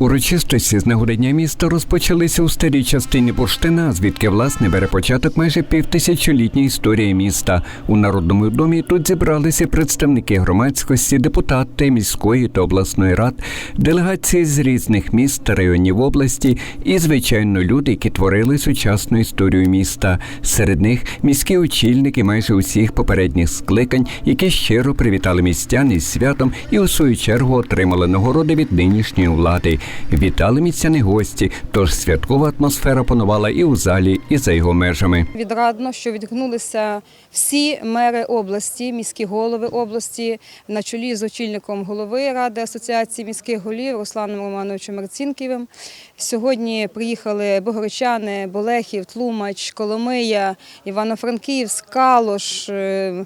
Урочистості з нагоди Дня міста розпочалися у старій частині бурштина, звідки власне бере початок майже півтисячолітня історія міста. У народному домі тут зібралися представники громадськості, депутати міської та обласної рад, делегації з різних міст та районів області і, звичайно, люди, які творили сучасну історію міста. Серед них міські очільники майже усіх попередніх скликань, які щиро привітали містян із святом і у свою чергу отримали нагороди від нинішньої влади. Вітали містяни гості, тож святкова атмосфера панувала і у залі, і за його межами. Відрадно, що відгукнулися всі мери області, міські голови області на чолі з очільником голови ради асоціації міських голів Русланом Романовичем Марцінківим. Сьогодні приїхали Богородчани, Болехів, Тлумач, Коломия, Івано-Франківськ, Калош, е,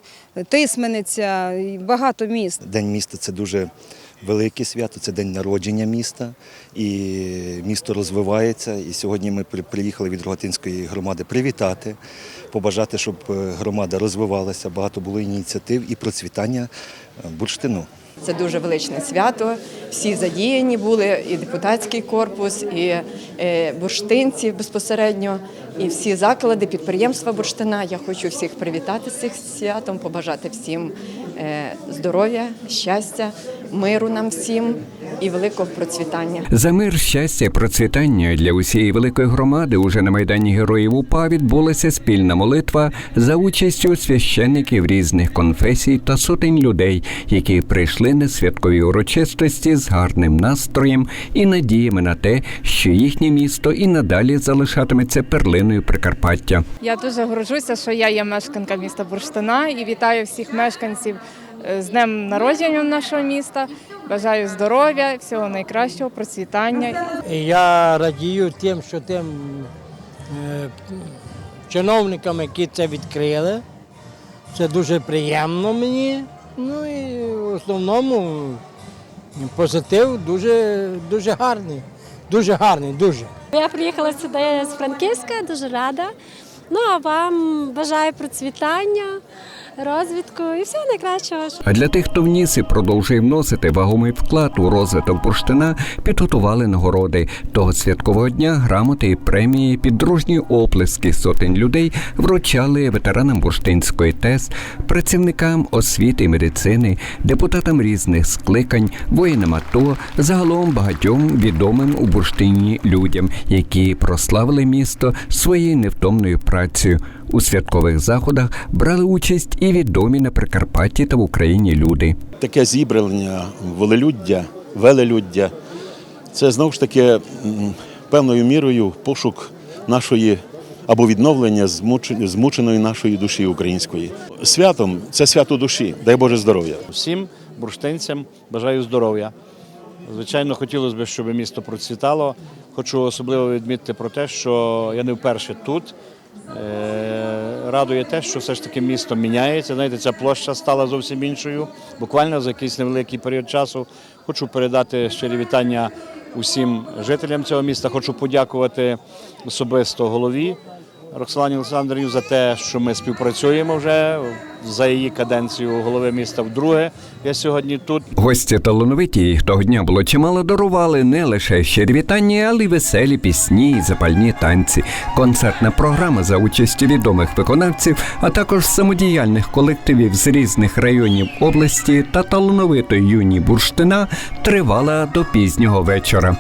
Тисмениця, багато міст. День міста це дуже велике свято, це день народження міста, і місто розвивається. І сьогодні ми приїхали від Рогатинської громади привітати, побажати, щоб е, громада розвивалася, багато було ініціатив і процвітання е, бурштину. Це дуже величне свято. Всі задіяні були, і депутатський корпус, і е, бурштинці безпосередньо, і всі заклади, підприємства бурштина. Я хочу всіх привітати з цим святом, побажати всім е, здоров'я, щастя, миру нам всім і великого процвітання. За мир, щастя, процвітання для усієї великої громади уже на майдані героїв УПА відбулася спільна молитва за участю священників різних конфесій та сотень людей, які прийшли на святкові урочистості з гарним настроєм і надіями на те, що їхнє місто і надалі залишатиметься перлиною Прикарпаття. Я дуже горжуся, що я є мешканка міста Бурштина і вітаю всіх мешканців з днем народження нашого міста. Бажаю здоров'я, всього найкращого, процвітання. Я радію тим, що тим е, чиновникам, які це відкрили. Це дуже приємно мені. Ну і в основному позитив дуже, дуже гарний. Дуже гарний, дуже. Я приїхала сюди з Франківська, дуже рада. Ну а вам бажаю процвітання, розвитку і всього найкращого. А для тих, хто вніс і продовжує вносити вагомий вклад у розвиток бурштина, підготували нагороди. Того святкового дня грамоти і премії під дружні оплески сотень людей вручали ветеранам бурштинської ТЕС, працівникам освіти і медицини, депутатам різних скликань, воїнам АТО, загалом багатьом відомим у бурштині людям, які прославили місто своєю невтомною працею. У святкових заходах брали участь і відомі на Прикарпатті та в Україні люди. таке зібрання, волелюддя, велелюддя це знову ж таки певною мірою пошук нашої або відновлення змученої нашої душі української. Святом це свято душі, дай Боже здоров'я. Всім бурштинцям бажаю здоров'я. Звичайно, хотілося б, щоб місто процвітало. Хочу особливо відмітити про те, що я не вперше тут. Е, Радує те, що все ж таки місто міняється. Знаєте, ця площа стала зовсім іншою. Буквально за якийсь невеликий період часу. Хочу передати щирі вітання усім жителям цього міста. Хочу подякувати особисто голові Роксолані Олександрівні за те, що ми співпрацюємо вже за її каденцію голови міста вдруге. Я сьогодні тут. Гості талановиті того дня було чимало дарували не лише щирі вітання, але й веселі пісні і запальні танці, концертна програма за участю відомих виконавців, а також самодіяльних колективів з різних районів області та талановитої юні бурштина тривала до пізнього вечора.